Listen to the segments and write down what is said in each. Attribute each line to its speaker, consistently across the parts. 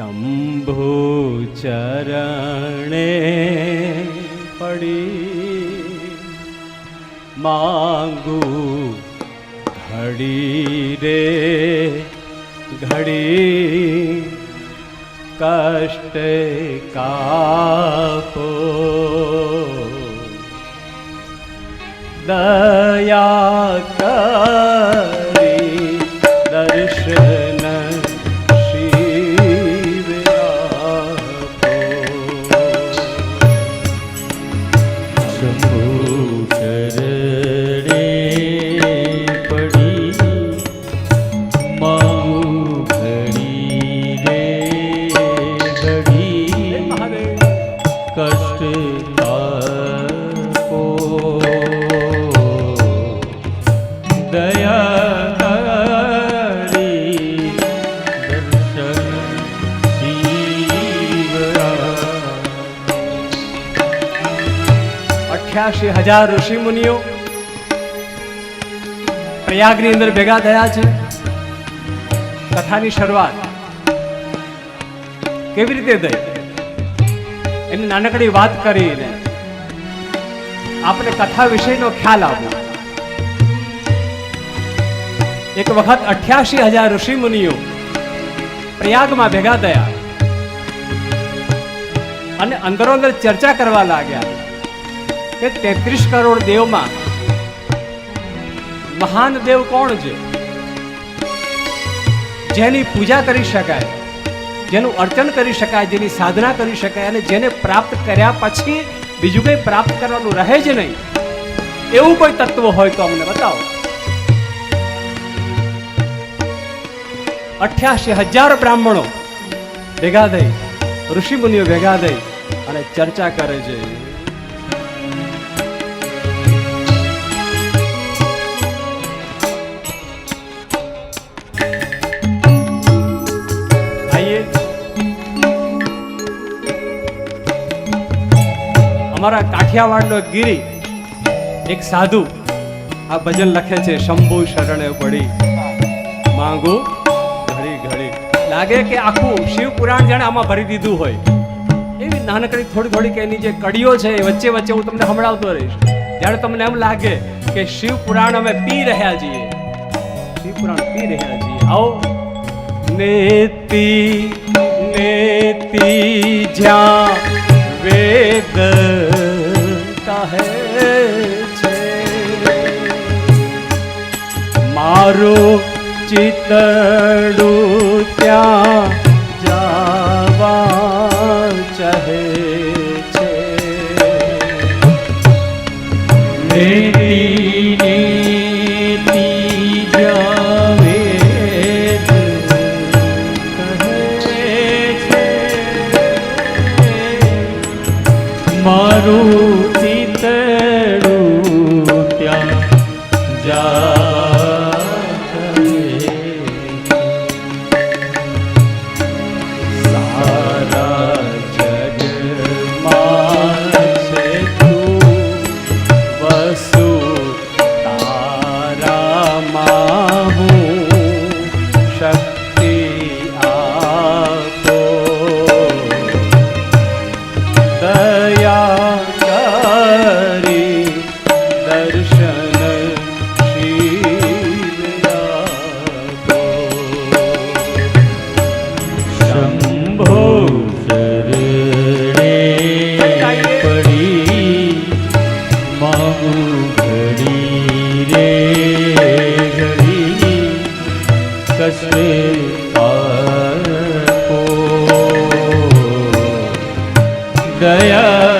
Speaker 1: શંભુ ચરણે પડી માંગુ ઘડી રે ઘડી કષ્ટ કાપો દયા કરી દર્શન અઠ્યાસી હજાર ઋષિ મુનિઓ પ્રયાગની અંદર ભેગા થયા છે. કથાની શરૂઆત કેવી રીતે થઈ? એની નાનકડી વાત કરીને આપણે કથા વિષયનો ખ્યાલ આવ્યો એક વખત અઠ્યાસી હજાર ઋષિ મુનિઓ પ્રયાગમાં ભેગા થયા અને અંદરો અંદર ચર્ચા કરવા લાગ્યા કે તેત્રીસ કરોડ દેવમાં મહાન દેવ કોણ છે? જેની પૂજા કરી શકાય, જેનું અર્ચન કરી શકાય, જેની સાધના કરી શકાય અને જેને પ્રાપ્ત કર્યા પછી બીજું કંઈ પ્રાપ્ત કરવાનું રહે જ નહીં. એવું કોઈ તત્વ હોય તો અમને બતાવો. અઠ્યાસી હજાર બ્રાહ્મણો ભેગા થઈ ઋષિ મુનિઓ ભેગા થઈ અને ચર્ચા કરે છે. અમારા કાઠિયાવાડનો ગીરી, એક સાધુ આ ભજન લખે છે, શંભુ શરણે પડી. માંગુ લાગે કે આખું શિવ પુરાણ જાણે આમાં ભરી દીધું હોય. એવી નાનકડી થોડી થોડી એની જે કડીઓ છે એ વચ્ચે વચ્ચે હું તમને સંભળાવતો રહીશ. ત્યારે તમને એમ લાગે કે શિવ પુરાણ અમે પી રહ્યા છીએ. શિવ પુરાણ પી રહ્યા છીએ. આવો. નેતિ નેતિ જ્યાં વેદ કહે છે. મારો ચિતડું ત્યાં
Speaker 2: ઘડી રે ઘડી કશે દયા.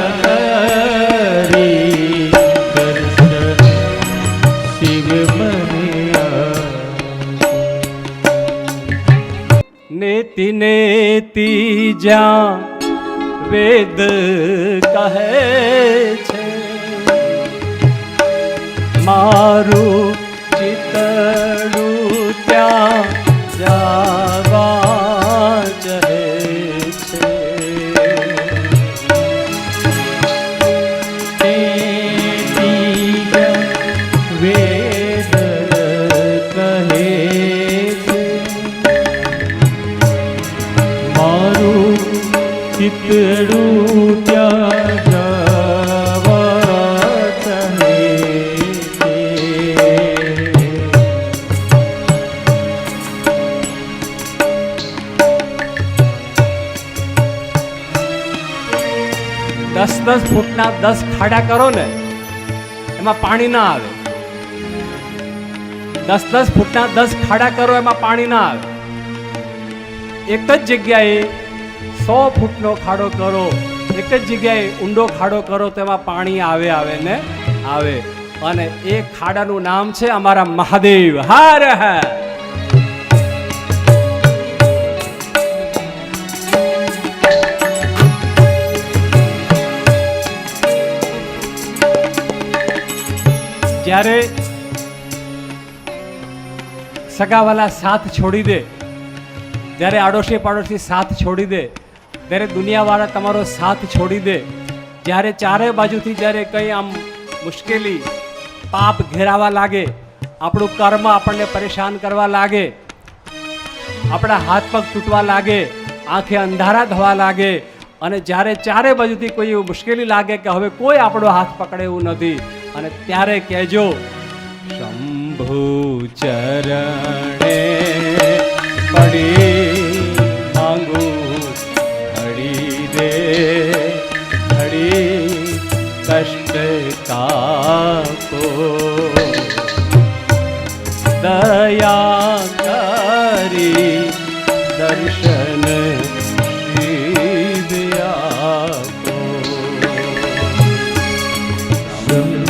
Speaker 1: નેતિ નેતિ જ્યાં વેદ કહે મારું ચિતડું ત્યાં જવા
Speaker 2: કહે છે મારું ચિતડું ત્યાં
Speaker 1: દસ દસ ફૂટના દસ ખાડા કરો ને, એમાં પાણી ના આવે. દસ દસ ફૂટના દસ ખાડા કરો, એમાં પાણી ના આવે. એક જ જગ્યાએ સો ફૂટનો ખાડો કરો, એક જ જગ્યાએ ઊંડો ખાડો કરો તેમાં પાણી આવે આવે ને આવે. અને એ ખાડાનું નામ છે અમારા મહાદેવ. હાર હર જ્યારે સગાવાલા સાથ છોડી દે. જ્યારે આડોશી પાડોશી સાથ છોડી દે, ત્યારે દુનિયાવાળા તમારો સાથ છોડી દે. જ્યારે ચારે બાજુથી જ્યારે કંઈ આમ મુશ્કેલી, પાપ ઘેરાવા લાગે, આપણું કર્મ આપણને પરેશાન કરવા લાગે, આપણા હાથ પગ તૂટવા લાગે, આંખે અંધારા થવા લાગે, અને જ્યારે ચારે બાજુથી કોઈ એવું મુશ્કેલી લાગે કે હવે કોઈ આપણો હાથ પકડે એવું નથી. અને ત્યારે કહેજો શંભુ ચરણે પડી માંગુ હરી દે હરી કષ્ટ કાપો.
Speaker 2: દયા